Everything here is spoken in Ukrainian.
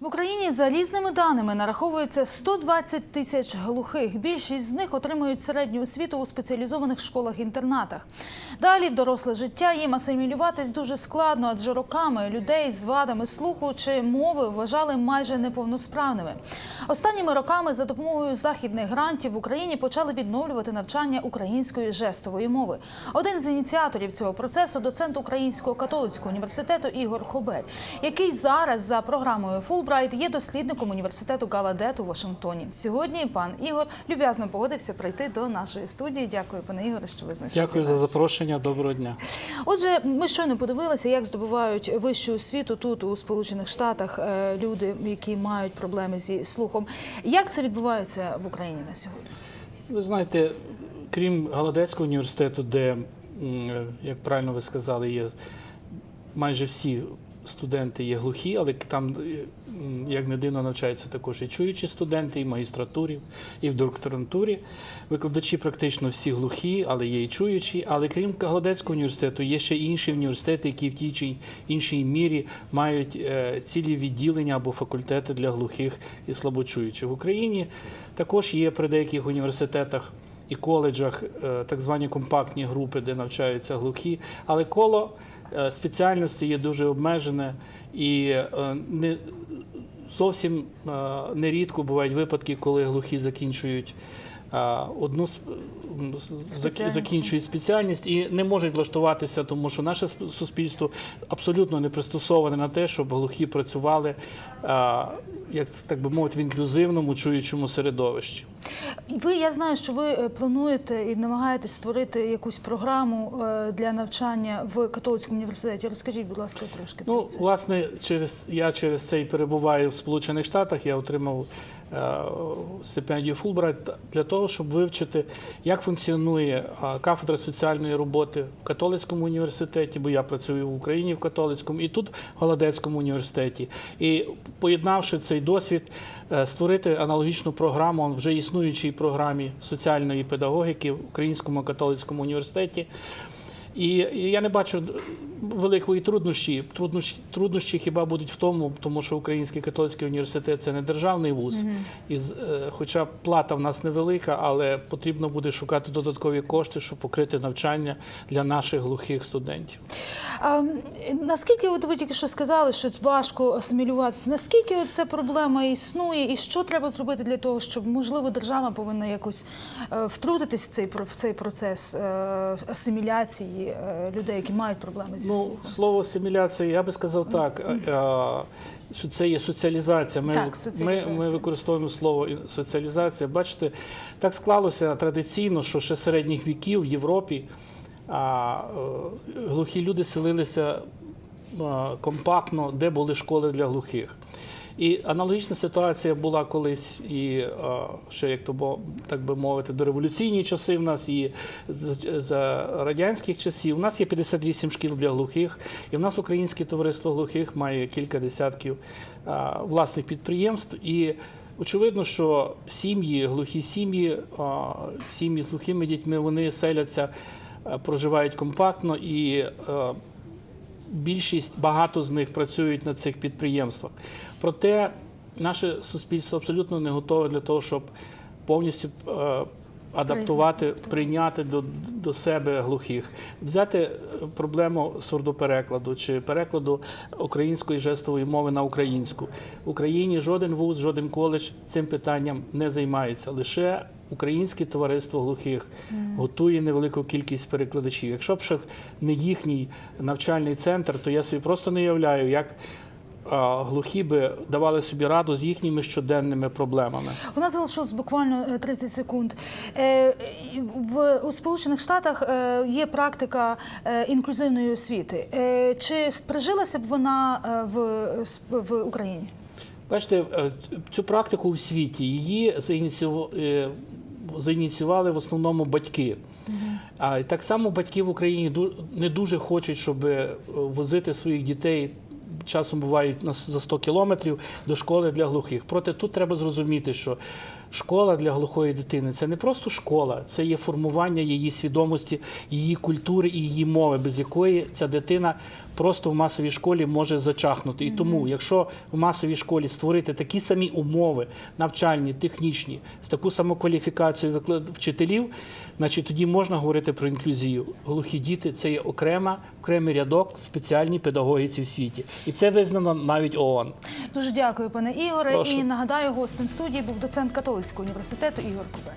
В Україні за різними даними нараховується 120 тисяч глухих. Більшість з них отримують середню освіту у спеціалізованих школах-інтернатах. Далі в доросле життя їм асимілюватись дуже складно, адже роками людей з вадами слуху чи мови вважали майже неповносправними. Останніми роками за допомогою західних грантів в Україні почали відновлювати навчання української жестової мови. Один з ініціаторів цього процесу доцент Українського католицького університету Ігор Кобель, який зараз за програмою Фулбрайт є дослідником університету Галадет у Вашингтоні. Сьогодні пан Ігор люб'язно погодився прийти до нашої студії. Дякую, пане Ігоре, що ви знайшли. Дякую за запрошення. Доброго дня. Отже, ми щойно подивилися, як здобувають вищу освіту тут у Сполучених Штатах е, люди, які мають проблеми зі слухом. Як це відбувається в Україні на сьогодні? Ви знаєте, крім Галадецького університету, де, як правильно ви сказали, є майже всі студенти є глухі, але там, е, як не дивно, навчаються також і чуючі студенти, і в магістратурі, і в докторантурі. Викладачі практично всі глухі, але є і чуючі. Але крім Галадецького університету, є ще інші університети, які в тій чи іншій мірі мають е, цілі відділення або факультети для глухих і слабочуючих. В Україні також є при деяких університетах і коледжах е, так звані компактні групи, де навчаються глухі, але коло е, спеціальності є дуже обмежене і е, не зовсім нерідко бувають випадки, коли глухі закінчують. Одну Спеціальність. закінчують спеціальність і не можуть влаштуватися, тому що наше суспільство абсолютно не пристосоване на те, щоб глухі працювали, як так би мовити, в інклюзивному чуючому середовищі. Ви я знаю, що ви е, плануєте і намагаєтесь створити якусь програму е, для навчання в католицькому університеті. Розкажіть, будь ласка, трошки про Ну, це. власне, через я через це і перебуваю в Сполучених Штатах. Я отримав е, стипендію Фулбрайт для того, щоб вивчити, як функціонує е, кафедра соціальної роботи в католицькому університеті, бо я працюю в Україні в католицькому і тут в Галадецькому університеті. І поєднавши цей досвід, е, створити аналогічну програму вже існуючій програмі соціальної педагогіки в Українському католицькому університеті. І і я не бачу великої труднощі. Труднощі, труднощі хіба будуть в тому, тому що Український католицький університет це не державний вуз. І, з- е, хоча плата в нас невелика, але потрібно буде шукати додаткові кошти, щоб покрити навчання для наших глухих студентів. А, наскільки от ви тільки що сказали, що важко асимілюватися? Наскільки ця проблема існує, і що треба зробити для того, щоб можливо держава повинна якось е, втрутитись в цей в цей процес е, асиміляції е, людей, які мають проблеми зі Ну, слухом? слово асиміляція, я би сказав так, що це є соціалізація. Ми, Так, соціалізація. ми використовуємо слово соціалізація. Бачите, так склалося традиційно, що ще середніх віків в Європі а, е, глухі люди селилися е, компактно, де були школи для глухих. І аналогічна ситуація була колись і е, ще як то бо- так би мовити, до революційні часи в нас і за, радянських часів. У нас є 58 шкіл для глухих, і в нас Українське товариство глухих має кілька десятків власних підприємств. І очевидно, що сім'ї, глухі сім'ї, сім'ї з глухими дітьми, вони селяться, проживають компактно і. е, більшість, багато з них працюють на цих підприємствах. Проте наше суспільство абсолютно не готове для того, щоб повністю е, адаптувати, прийняти до, до себе глухих, взяти е, проблему сурдоперекладу чи перекладу української жестової мови на українську. В Україні жоден вуз, жоден коледж цим питанням не займається. Лише Українське товариство глухих готує невелику кількість перекладачів. Якщо б ще не їхній навчальний центр, то я собі просто не уявляю, як глухі би давали собі раду з їхніми щоденними проблемами. У нас залишилось буквально е, 30 секунд. Е, В у Сполучених Штатах е, є практика е, інклюзивної освіти. Е, Чи прижилася б вона е, в, в Україні? Бачите, е, цю практику в світі її е, заініціювали в основному батьки. А так само батьки в Україні не дуже хочуть, щоб е, возити своїх дітей. Часом бувають на за 100 кілометрів до школи для глухих. Проте тут треба зрозуміти, що школа для глухої дитини це не просто школа, це є формування її свідомості, її культури і її мови, без якої ця дитина просто в масовій школі може зачахнути. І тому, якщо в масовій школі створити такі самі умови, навчальні, технічні, з таку саму кваліфікацію вчителів, значить тоді можна говорити про інклюзію. Глухі діти це є окрема, окремий рядок в спеціальній педагогіці в світі. І це визнано навіть ООН. Дуже дякую, пане Ігоре. Прошу. І нагадаю, гостем студії був доцент католицького університету Ігор Кубей.